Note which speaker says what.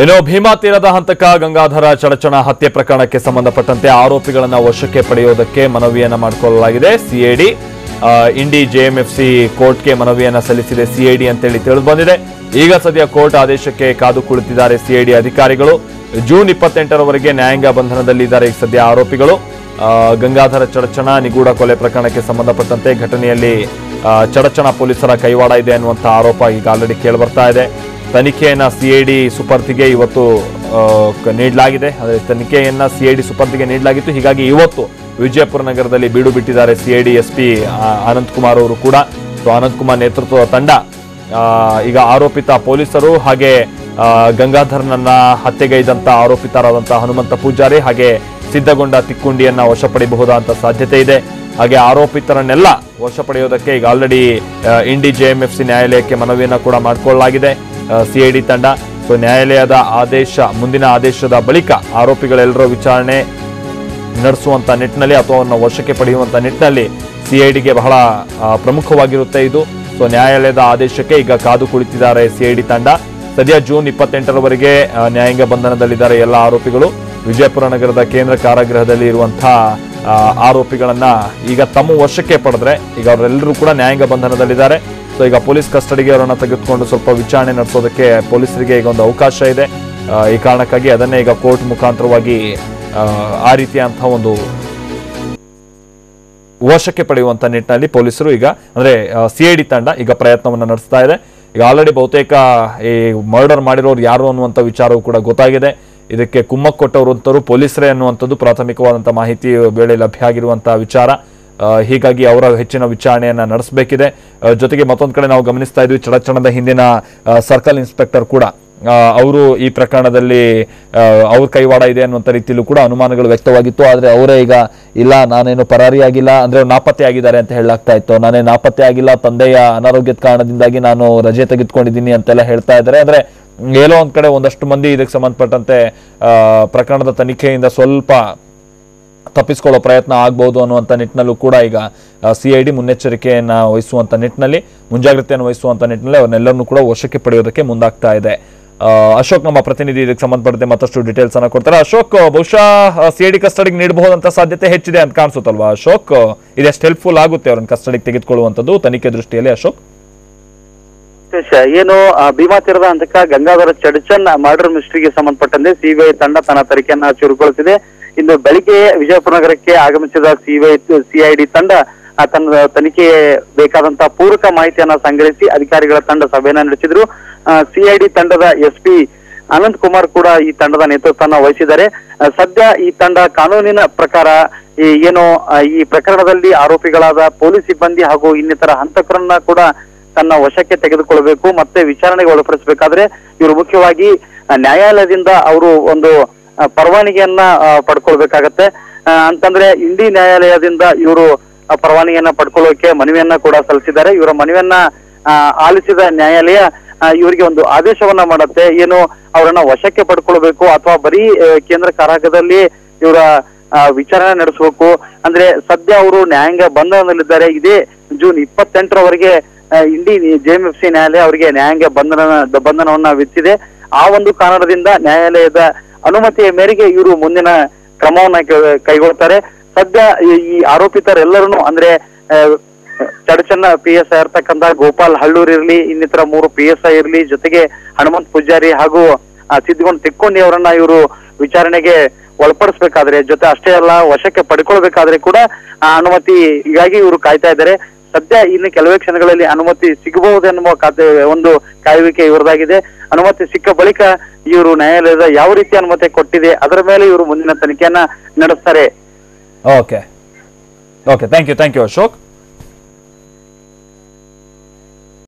Speaker 1: ಇನ್ನು ಭೀಮಾ ತೀರದ ಹಂತಕ ಗಂಗಾಧರ ಚಡಚಣ ಹತ್ಯೆ ಪ್ರಕರಣಕ್ಕೆ ಸಂಬಂಧಪಟ್ಟಂತೆ ಆರೋಪಿಗಳನ್ನು ವಶಕ್ಕೆ ಪಡೆಯುವುದಕ್ಕೆ ಮನವಿಯನ್ನು ಮಾಡಿಕೊಳ್ಳಲಾಗಿದೆ. ಸಿಐಡಿ ಇಂಡಿ ಜೆಎಂಎಫ್ಸಿ ಕೋರ್ಟ್ಗೆ ಮನವಿಯನ್ನು ಸಲ್ಲಿಸಿದೆ. ಸಿಐಡಿ ಅಂತೇಳಿ ತಿಳಿದು ಬಂದಿದೆ. ಈಗ ಸದ್ಯ ಕೋರ್ಟ್ ಆದೇಶಕ್ಕೆ ಕಾದು ಕುಳಿತಿದ್ದಾರೆ ಸಿಐಡಿ ಅಧಿಕಾರಿಗಳು. ಜೂನ್ ಇಪ್ಪತ್ತೆಂಟರವರೆಗೆ ನ್ಯಾಯಾಂಗ ಬಂಧನದಲ್ಲಿದ್ದಾರೆ ಈಗ ಸದ್ಯ ಆರೋಪಿಗಳು. ಗಂಗಾಧರ ಚಡಚಣ ನಿಗೂಢ ಕೊಲೆ ಪ್ರಕರಣಕ್ಕೆ ಸಂಬಂಧಪಟ್ಟಂತೆ ಘಟನೆಯಲ್ಲಿ ಚಡಚಣ ಪೊಲೀಸರ ಕೈವಾಡ ಇದೆ ಅನ್ನುವಂಥ ಆರೋಪ ಈಗ ಆಲ್ರೆಡಿ ಕೇಳಿಬರ್ತಾ ಇದೆ. ತನಿಖೆಯನ್ನ ಡಿ ಸುಪರ್ತಿಗೆ ಇವತ್ತು ನೀಡಲಾಗಿದೆ. ಅಂದರೆ ತನಿಖೆಯನ್ನು ಸಿ ಐ ಡಿ ಸುಪರ್ತಿಗೆ ನೀಡಲಾಗಿತ್ತು. ಹೀಗಾಗಿ ಇವತ್ತು ವಿಜಯಪುರ ನಗರದಲ್ಲಿ ಬೀಡು ಬಿಟ್ಟಿದ್ದಾರೆ C I D S P Ananthakumar ಅವರು ಕೂಡ. ಸೊ ಅನಂತಕುಮಾರ್ ನೇತೃತ್ವದ ತಂಡ ಈಗ ಆರೋಪಿತ ಪೊಲೀಸರು ಹಾಗೆ ಗಂಗಾಧರ್ನನ್ನ ಹತ್ಯೆಗೈದಂತ ಆರೋಪಿತರಾದಂತಹ ಹನುಮಂತ ಪೂಜಾರಿ ಹಾಗೆ ಸಿದ್ಧಗೊಂಡ ತಿಕ್ಕುಂಡಿಯನ್ನು ವಶಪಡಿಬಹುದಾದಂಥ ಸಾಧ್ಯತೆ ಇದೆ. ಹಾಗೆ ಆರೋಪಿತರನ್ನೆಲ್ಲ ವಶ ಪಡೆಯೋದಕ್ಕೆ ಈಗ ಆಲ್ರೆಡಿ ಇಂಡಿ ಜೆಎಂಎಫ್ಸಿ ನ್ಯಾಯಾಲಯಕ್ಕೆ ಮನವಿಯನ್ನ ಕೂಡ ಮಾಡಿಕೊಳ್ಳಲಾಗಿದೆ. ಸಿಐಡಿ ತಂಡ. ಸೊ ನ್ಯಾಯಾಲಯದ ಆದೇಶ, ಮುಂದಿನ ಆದೇಶದ ಬಳಿಕ ಆರೋಪಿಗಳೆಲ್ಲರ ವಿಚಾರಣೆ ನಡೆಸುವಂತ ನಿಟ್ಟಿನಲ್ಲಿ ಅಥವಾ ಅವನ್ನ ವಶಕ್ಕೆ ಪಡೆಯುವಂತ ನಿಟ್ಟಿನಲ್ಲಿ ಸಿಐಡಿಗೆ ಬಹಳ ಪ್ರಮುಖವಾಗಿರುತ್ತೆ ಇದು. ಸೊ ನ್ಯಾಯಾಲಯದ ಆದೇಶಕ್ಕೆ ಈಗ ಕಾದು ಕುಳಿತಿದ್ದಾರೆ ಸಿಐಡಿ ತಂಡ. ಸದ್ಯ ಜೂನ್ ಇಪ್ಪತ್ತೆಂಟರವರೆಗೆ ನ್ಯಾಯಾಂಗ ಬಂಧನದಲ್ಲಿದ್ದಾರೆ ಎಲ್ಲ ಆರೋಪಿಗಳು. ವಿಜಯಪುರ ನಗರದ ಕೇಂದ್ರ ಕಾರಾಗೃಹದಲ್ಲಿ ಇರುವಂತಹ ಆರೋಪಿಗಳನ್ನ ಈಗ ತಮ್ಮ ವಶಕ್ಕೆ ಪಡೆದ್ರೆ ಈಗ ಅವರೆಲ್ಲರೂ ಕೂಡ ನ್ಯಾಯಾಂಗ ಬಂಧನದಲ್ಲಿದ್ದಾರೆ. ಸೊ ಈಗ ಪೊಲೀಸ್ ಕಸ್ಟಡಿಗೆ ಅವರನ್ನ ತೆಗೆದುಕೊಂಡು ಸ್ವಲ್ಪ ವಿಚಾರಣೆ ನಡೆಸೋದಕ್ಕೆ ಪೊಲೀಸರಿಗೆ ಈಗ ಒಂದು ಅವಕಾಶ ಇದೆ. ಈ ಕಾರಣಕ್ಕಾಗಿ ಅದನ್ನೇ ಈಗ ಕೋರ್ಟ್ ಮುಖಾಂತರವಾಗಿ ಆ, ರೀತಿಯಂತ ರೀತಿಯಂತಹ ಒಂದು ವಶಕ್ಕೆ ಪಡೆಯುವಂತ ನಿಟ್ಟಿನಲ್ಲಿ ಪೊಲೀಸರು ಈಗ ಅಂದ್ರೆ ಸಿಐಡಿ ತಂಡ ಈಗ ಪ್ರಯತ್ನವನ್ನು ನಡೆಸ್ತಾ ಇದೆ. ಈಗ ಆಲ್ರೆಡಿ ಬಹುತೇಕ ಈ ಮರ್ಡರ್ ಮಾಡಿರೋರು ಯಾರು ಅನ್ನುವಂಥ ವಿಚಾರವೂ ಕೂಡ ಗೊತ್ತಾಗಿದೆ. ಇದಕ್ಕೆ ಕುಮ್ಮಕ್ ಕೊಟ್ಟವರು ಅಂತವರು ಪೊಲೀಸರೇ ಅನ್ನುವಂಥದ್ದು ಪ್ರಾಥಮಿಕವಾದಂಥ ಮಾಹಿತಿ ವೇಳೆ ಲಭ್ಯ ಆಗಿರುವಂತಹ ವಿಚಾರ. ಹೀಗಾಗಿ ಅವರ ಹೆಚ್ಚಿನ ವಿಚಾರಣೆಯನ್ನು ನಡೆಸಬೇಕಿದೆ. ಜೊತೆಗೆ ಮತ್ತೊಂದು ಕಡೆ ನಾವು ಗಮನಿಸ್ತಾ ಇದ್ವಿ, ಚಡಚಣದ ಹಿಂದಿನ ಸರ್ಕಲ್ ಇನ್ಸ್ಪೆಕ್ಟರ್ ಕೂಡ. ಅವರು ಈ ಪ್ರಕರಣದಲ್ಲಿ ಅವ್ರ ಕೈವಾಡ ಇದೆ ಅನ್ನುವಂಥ ರೀತಿಯಲ್ಲೂ ಕೂಡ ಅನುಮಾನಗಳು ವ್ಯಕ್ತವಾಗಿತ್ತು. ಆದರೆ ಅವರೇ ಈಗ, ಇಲ್ಲ, ನಾನೇನು ಪರಾರಿಯಾಗಿಲ್ಲ ಅಂದ್ರೆ ನಾಪತ್ತೆ ಆಗಿದ್ದಾರೆ ಅಂತ ಹೇಳಲಾಗ್ತಾ ಇತ್ತು. ನಾನೇ ನಾಪತ್ತೆ ಆಗಿಲ್ಲ, ತಂದೆಯ ಅನಾರೋಗ್ಯದ ಕಾರಣದಿಂದಾಗಿ ನಾನು ರಜೆ ತೆಗೆದುಕೊಂಡಿದ್ದೀನಿ ಅಂತೆಲ್ಲ ಹೇಳ್ತಾ ಇದ್ದಾರೆ. ಅಂದ್ರೆ ಎಲ್ಲೋ ಒಂದ್ ಕಡೆ ಒಂದಷ್ಟು ಮಂದಿ ಇದಕ್ಕೆ ಸಂಬಂಧಪಟ್ಟಂತೆ ಪ್ರಕರಣದ ತನಿಖೆಯಿಂದ ಸ್ವಲ್ಪ ತಪ್ಪಿಸ್ಕೊಳ್ಳೋ ಪ್ರಯತ್ನ ಆಗ್ಬಹುದು ಅನ್ನುವಂಥ ನಿಟ್ಟಿನಲ್ಲೂ ಕೂಡ ಈಗ ಸಿಐಡಿ ಮುನ್ನೆಚ್ಚರಿಕೆಯನ್ನ ವಹಿಸುವಂತ ನಿಟ್ಟಿನಲ್ಲಿ, ಮುಂಜಾಗ್ರತೆಯನ್ನು ವಹಿಸುವಂತ ನಿಟ್ಟಿನಲ್ಲಿ ಅವನ್ನೆಲ್ಲರನ್ನೂ ಕೂಡ ವಶಕ್ಕೆ ಪಡೆಯೋದಕ್ಕೆ ಮುಂದಾಗ್ತಾ ಇದೆ. ಅಶೋಕ್ ನಮ್ಮ ಪ್ರತಿನಿಧಿ ಇದಕ್ಕೆ ಸಂಬಂಧಪಟ್ಟಂತೆ ಮತ್ತಷ್ಟು ಡೀಟೇಲ್ಸ್ ಅನ್ನ ಕೊಡ್ತಾರೆ. ಅಶೋಕ್, ಬಹುಶಃ ಸಿಐಡಿ ಕಸ್ಟಡಿಗೆ ನೀಡಬಹುದಂತ ಸಾಧ್ಯತೆ ಹೆಚ್ಚಿದೆ ಅಂತ ಕಾಣಿಸುತ್ತಲ್ವಾ? ಅಶೋಕ್ ಇದೆಷ್ಟು ಹೆಲ್ಪ್ಫುಲ್ ಆಗುತ್ತೆ ಅವ್ರನ್ನ ಕಸ್ಟಡಿಗೆ ತೆಗೆದುಕೊಳ್ಳುವಂಥದ್ದು ತನಿಖೆ ದೃಷ್ಟಿಯಲ್ಲಿ ಅಶೋಕ್?
Speaker 2: ವಿಶೇಷ ಏನು ಭೀಮಾ ತೀರದ ಹಂತಕ ಗಂಗಾಧರ ಚಡಚನ್ ಮರ್ಡರ್ ಮಿಸ್ಟ್ರಿಗೆ ಸಂಬಂಧಪಟ್ಟಂತೆ ಸಿಬಿಐ ತಂಡ ತನ್ನ ತನಿಖೆಯನ್ನ ಚುರುಕುಗೊಳಿಸಿದೆ. ಇಂದು ಬೆಳಿಗ್ಗೆ ವಿಜಯಪುರ ನಗರಕ್ಕೆ ಆಗಮಿಸಿದ ಸಿಬಿಐ ಸಿಐಡಿ ತಂಡ ತನ್ನ ತನಿಖೆ ಬೇಕಾದಂತಹ ಪೂರಕ ಮಾಹಿತಿಯನ್ನ ಸಂಗ್ರಹಿಸಿ ಅಧಿಕಾರಿಗಳ ತಂಡ ಸಭೆಯನ್ನ ನಡೆಸಿದ್ರು. ಸಿಐಡಿ ತಂಡದ ಎಸ್ಪಿ ಅನಂತ್ ಕುಮಾರ್ ಕೂಡ ಈ ತಂಡದ ನೇತೃತ್ವವನ್ನು ವಹಿಸಿದ್ದಾರೆ. ಸದ್ಯ ಈ ತಂಡ ಕಾನೂನಿನ ಪ್ರಕಾರ ಏನು ಈ ಪ್ರಕರಣದಲ್ಲಿ ಆರೋಪಿಗಳಾದ ಪೊಲೀಸ್ ಸಿಬ್ಬಂದಿ ಹಾಗೂ ಇನ್ನಿತರ ಹಂತಕರನ್ನ ಕೂಡ ತನ್ನ ವಶಕ್ಕೆ ತೆಗೆದುಕೊಳ್ಬೇಕು ಮತ್ತೆ ವಿಚಾರಣೆಗೆ ಒಳಪಡಿಸಬೇಕಾದ್ರೆ ಇವರು ಮುಖ್ಯವಾಗಿ ನ್ಯಾಯಾಲಯದಿಂದ ಅವರು ಒಂದು ಪರವಾನಗಿಯನ್ನ ಪಡ್ಕೊಳ್ಬೇಕಾಗತ್ತೆ. ಅಂತಂದ್ರೆ ಇಂಡಿ ನ್ಯಾಯಾಲಯದಿಂದ ಇವರು ಪರವಾನಗಿಯನ್ನ ಪಡ್ಕೊಳ್ಳೋಕೆ ಮನವಿಯನ್ನ ಕೂಡ ಸಲ್ಲಿಸಿದ್ದಾರೆ. ಇವರ ಮನವಿಯನ್ನ ಆಲಿಸಿದ ನ್ಯಾಯಾಲಯ ಇವರಿಗೆ ಒಂದು ಆದೇಶವನ್ನ ಮಾಡುತ್ತೆ. ಏನು, ಅವರನ್ನ ವಶಕ್ಕೆ ಪಡ್ಕೊಳ್ಬೇಕು ಅಥವಾ ಬರೀ ಕೇಂದ್ರ ಕಾರಾಗೃಹದಲ್ಲಿ ಇವರ ವಿಚಾರಣೆ ನಡೆಸಬೇಕು. ಅಂದ್ರೆ ಸದ್ಯ ಅವರು ನ್ಯಾಯಾಂಗ ಬಂಧನದಲ್ಲಿದ್ದಾರೆ. ಇದೇ ಜೂನ್ ಇಪ್ಪತ್ತೆಂಟರವರೆಗೆ ಇಂಡಿ ಜೆಎಂಎಫ್ ಸಿ ನ್ಯಾಯಾಲಯ ಅವರಿಗೆ ನ್ಯಾಯಾಂಗ ಬಂಧನ ಬಂಧನವನ್ನ ವಿಧಿಸಿದೆ. ಆ ಒಂದು ಕಾರಣದಿಂದ ನ್ಯಾಯಾಲಯದ ಅನುಮತಿಯ ಮೇರೆಗೆ ಇವರು ಮುಂದಿನ ಕ್ರಮವನ್ನ ಕೈಗೊಳ್ತಾರೆ. ಸದ್ಯ ಈ- ಆರೋಪಿತರೆಲ್ಲರನ್ನು ಆರೋಪಿತರೆಲ್ಲರೂ ಅಂದ್ರೆ ಚಡಚನ್ನ ಪಿ ಎಸ್ ಐ ಇರ್ತಕ್ಕಂತ ಗೋಪಾಲ್ ಹಳ್ಳೂರ್ ಇರ್ಲಿ ಇನ್ನಿತರ ಮೂರು ಪಿ ಎಸ್ ಐ ಇರ್ಲಿ ಜೊತೆಗೆ ಹನುಮಂತ್ ಪೂಜಾರಿ ಹಾಗೂ ಆ, ಸಿದ್ಧಗೊಂಡ್ ತಿಕ್ಕೊಂಡಿ ಅವರನ್ನ ಇವರು ವಿಚಾರಣೆಗೆ ಒಳಪಡಿಸ್ಬೇಕಾದ್ರೆ, ಜೊತೆ ಅಷ್ಟೇ ಅಲ್ಲ, ವಶಕ್ಕೆ ಪಡ್ಕೊಳ್ಬೇಕಾದ್ರೆ ಕೂಡ ಅನುಮತಿ, ಹೀಗಾಗಿ ಇವರು ಕಾಯ್ತಾ ಇದ್ದಾರೆ. ಸದ್ಯ ಇನ್ನು ಕೆಲವೇ ಕ್ಷಣಗಳಲ್ಲಿ ಅನುಮತಿ ಸಿಗಬಹುದೆನ್ನುವ ಖಾತೆ ಒಂದು ಕಾಯುವಿಕೆ ಇವರದಾಗಿದೆ. ಅನುಮತಿ ಸಿಕ್ಕ ಬಳಿಕ ಇವರು ನ್ಯಾಯಾಲಯದ ಯಾವ ರೀತಿ ಅನುಮತಿ ಕೊಟ್ಟಿದೆ, ಅದರ ಮೇಲೆ ಇವರು ಮುಂದಿನ ತನಿಖೆಯನ್ನ ನಡೆಸ್ತಾರೆ.
Speaker 1: Okay okay thank you thank you Ashok